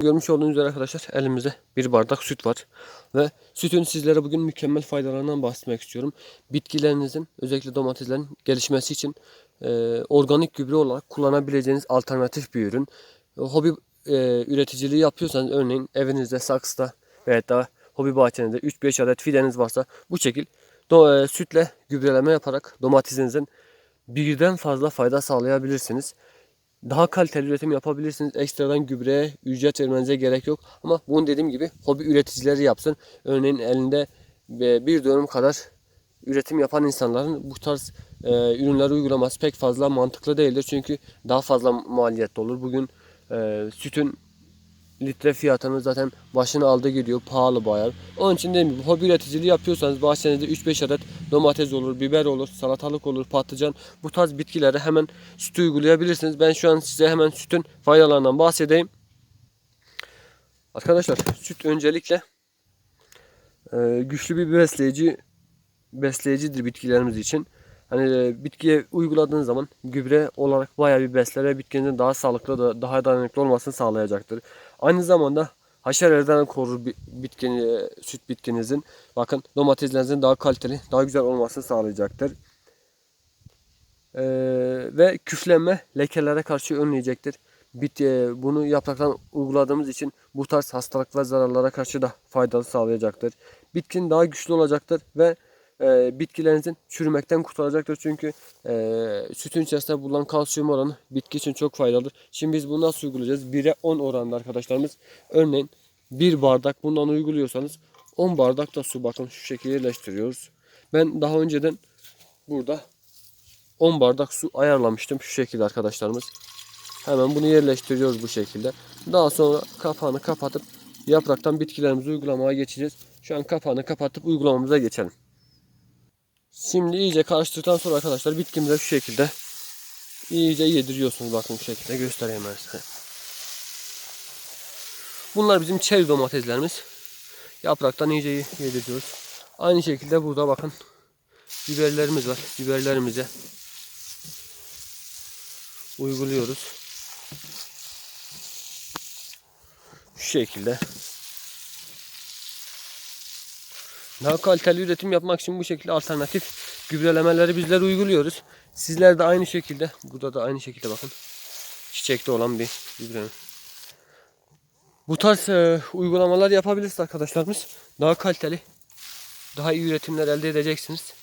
Görmüş olduğunuz üzere arkadaşlar elimizde bir bardak süt var. Ve sütün sizlere bugün mükemmel faydalarından bahsetmek istiyorum. Bitkilerinizin özellikle domateslerin gelişmesi için e, organik gübre olarak kullanabileceğiniz alternatif bir ürün. E, hobi e, üreticiliği yapıyorsanız örneğin evinizde saksıda veya da hobi bahçenizde 3-5 adet fideniz varsa bu şekil sütle gübreleme yaparak domatesinizin birden fazla fayda sağlayabilirsiniz daha kaliteli üretim yapabilirsiniz. Ekstradan gübreye ücret vermenize gerek yok. Ama bunu dediğim gibi hobi üreticileri yapsın. Örneğin elinde e, bir dönüm kadar üretim yapan insanların bu tarz e, ürünleri uygulaması pek fazla mantıklı değildir. Çünkü daha fazla maliyetli olur. Bugün e, sütün litre fiyatını zaten başını aldı gidiyor. Pahalı bayağı. Onun için dediğim gibi hobi üreticiliği yapıyorsanız bahçenizde 3-5 adet domates olur, biber olur, salatalık olur, patlıcan bu tarz bitkilere hemen süt uygulayabilirsiniz. Ben şu an size hemen sütün faydalarından bahsedeyim. Arkadaşlar süt öncelikle e, güçlü bir besleyici besleyicidir bitkilerimiz için. Hani e, bitkiye uyguladığınız zaman gübre olarak bayağı bir besler ve bitkinin daha sağlıklı da daha dayanıklı olmasını sağlayacaktır. Aynı zamanda haşerelerden korur bi- bitkini, e, süt bitkinizin. Bakın domateslerinizin daha kaliteli, daha güzel olmasını sağlayacaktır. Ee, ve küflenme lekelere karşı önleyecektir. Bit, e, bunu yapraktan uyguladığımız için bu tarz hastalık ve zararlara karşı da faydalı sağlayacaktır. Bitkin daha güçlü olacaktır ve e, bitkilerinizin çürümekten kurtaracaktır. Çünkü e, sütün içerisinde bulunan kalsiyum oranı bitki için çok faydalıdır. Şimdi biz bunu nasıl uygulayacağız? 1'e 10 oranında arkadaşlarımız. Örneğin bir bardak bundan uyguluyorsanız 10 bardak da su bakın şu şekilde yerleştiriyoruz. Ben daha önceden burada 10 bardak su ayarlamıştım şu şekilde arkadaşlarımız. Hemen bunu yerleştiriyoruz bu şekilde. Daha sonra kapağını kapatıp yapraktan bitkilerimizi uygulamaya geçeceğiz. Şu an kapağını kapatıp uygulamamıza geçelim. Şimdi iyice karıştırdıktan sonra arkadaşlar bitkimize şu şekilde iyice yediriyorsunuz. Bakın şu şekilde göstereyim ben size. Bunlar bizim çeri domateslerimiz. Yapraktan iyice yediriyoruz. Aynı şekilde burada bakın biberlerimiz var. Biberlerimize uyguluyoruz. Şu şekilde. Daha kaliteli üretim yapmak için bu şekilde alternatif gübrelemeleri bizler uyguluyoruz. Sizler de aynı şekilde, burada da aynı şekilde bakın. Çiçekte olan bir gübre. Bu tarz e, uygulamalar yapabiliriz arkadaşlarımız. Daha kaliteli, daha iyi üretimler elde edeceksiniz.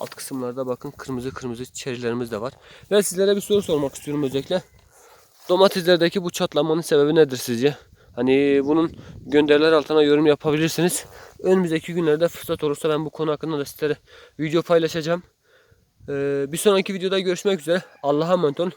Alt kısımlarda bakın kırmızı kırmızı çerilerimiz de var. Ve sizlere bir soru sormak istiyorum özellikle. Domateslerdeki bu çatlamanın sebebi nedir sizce? Hani bunun gönderiler altına yorum yapabilirsiniz. Önümüzdeki günlerde fırsat olursa ben bu konu hakkında da sizlere video paylaşacağım. Ee, bir sonraki videoda görüşmek üzere. Allah'a emanet olun.